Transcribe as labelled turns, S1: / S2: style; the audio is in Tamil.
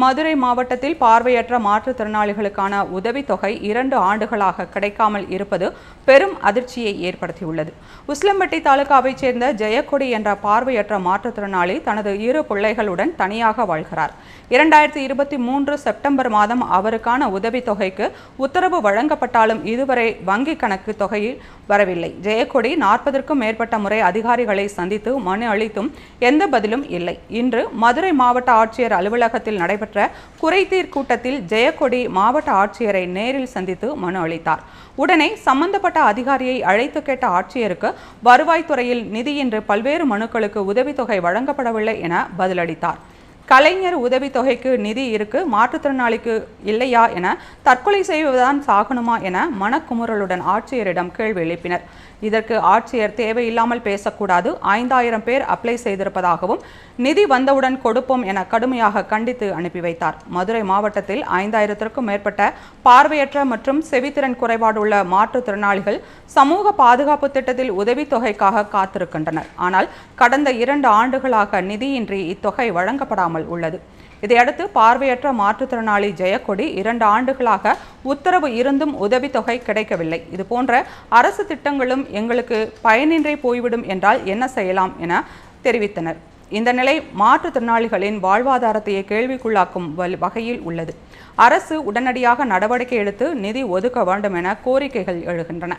S1: மதுரை மாவட்டத்தில் பார்வையற்ற மாற்றுத்திறனாளிகளுக்கான உதவித்தொகை இரண்டு ஆண்டுகளாக கிடைக்காமல் இருப்பது பெரும் அதிர்ச்சியை ஏற்படுத்தியுள்ளது. உஸ்லம்பட்டி தாலுகாவைச் சேர்ந்த ஜெயக்கொடி என்ற பார்வையற்ற மாற்றுத்திறனாளி தனது இரு பிள்ளைகளுடன் தனியாக வாழ்கிறார். இரண்டாயிரத்தி இருபத்தி மூன்று செப்டம்பர் மாதம் அவருக்கான உதவித்தொகைக்கு உத்தரவு வழங்கப்பட்டாலும் இதுவரை வங்கி கணக்கு தொகையில் வரவில்லை. ஜெயக்கொடி நாற்பதற்கும் மேற்பட்ட முறை அதிகாரிகளை சந்தித்து மனு அளித்தும் எந்த பதிலும் இல்லை. இன்று மதுரை மாவட்ட ஆட்சியர் அலுவலகத்தில் நடைபெற்ற குறைதீர் கூட்டத்தில் ஜெயக்கொடி மாவட்ட ஆட்சியரை நேரில் சந்தித்து மனு அளித்தார். உடனே சம்பந்தப்பட்ட அதிகாரியை அழைத்து கேட்ட ஆட்சியருக்கு வருவாய்த்துறையில் நிதியின்றி பல்வேறு மனுக்களுக்கு உதவித்தொகை வழங்கப்படவில்லை என பதிலளித்தார். கலைஞர் உதவித்தொகைக்கு நிதி இருக்கு மாற்றுத்திறனாளிக்கு இல்லையா என தற்கொலை செய்வதுதான் சாகணுமா என மனக்குமுறலுடன் ஆட்சியரிடம் கேள்வி எழுப்பினர். இதற்கு ஆட்சியர் தேவையில்லாமல் பேசக்கூடாது ஐந்தாயிரம் பேர் அப்ளை செய்திருப்பதாகவும் நிதி வந்தவுடன் கொடுப்போம் என கடுமையாக கண்டித்து அனுப்பி வைத்தார். மதுரை மாவட்டத்தில் ஐந்தாயிரத்திற்கும் மேற்பட்ட பார்வையற்ற மற்றும் செவித்திறன் குறைபாடு உள்ள மாற்றுத்திறனாளிகள் சமூக பாதுகாப்பு திட்டத்தில் உதவித்தொகைக்காக காத்திருக்கின்றனர். ஆனால் கடந்த இரண்டு ஆண்டுகளாக நிதியின்றி இத்தொகை வழங்கப்படாமல் இல்லாமல் உள்ளது. இதையடுத்து பார்வையற்ற மாற்றுத்திறனாளி ஜெயக்கொடி இரண்டு ஆண்டுகளாக உத்தரவு இருந்தும் உதவித்தொகை கிடைக்கவில்லை. இதுபோன்ற அரசு திட்டங்களும் எங்களுக்கு பயனின்றி போய்விடும் என்றால் என்ன செய்யலாம் என தெரிவித்தனர். இந்த நிலை மாற்றுத்திறனாளிகளின் வாழ்வாதாரத்தையே கேள்விக்குள்ளாக்கும் வகையில் உள்ளது. அரசு உடனடியாக நடவடிக்கை எடுத்து நிதி ஒதுக்க வேண்டும் என கோரிக்கைகள் எழுகின்றன.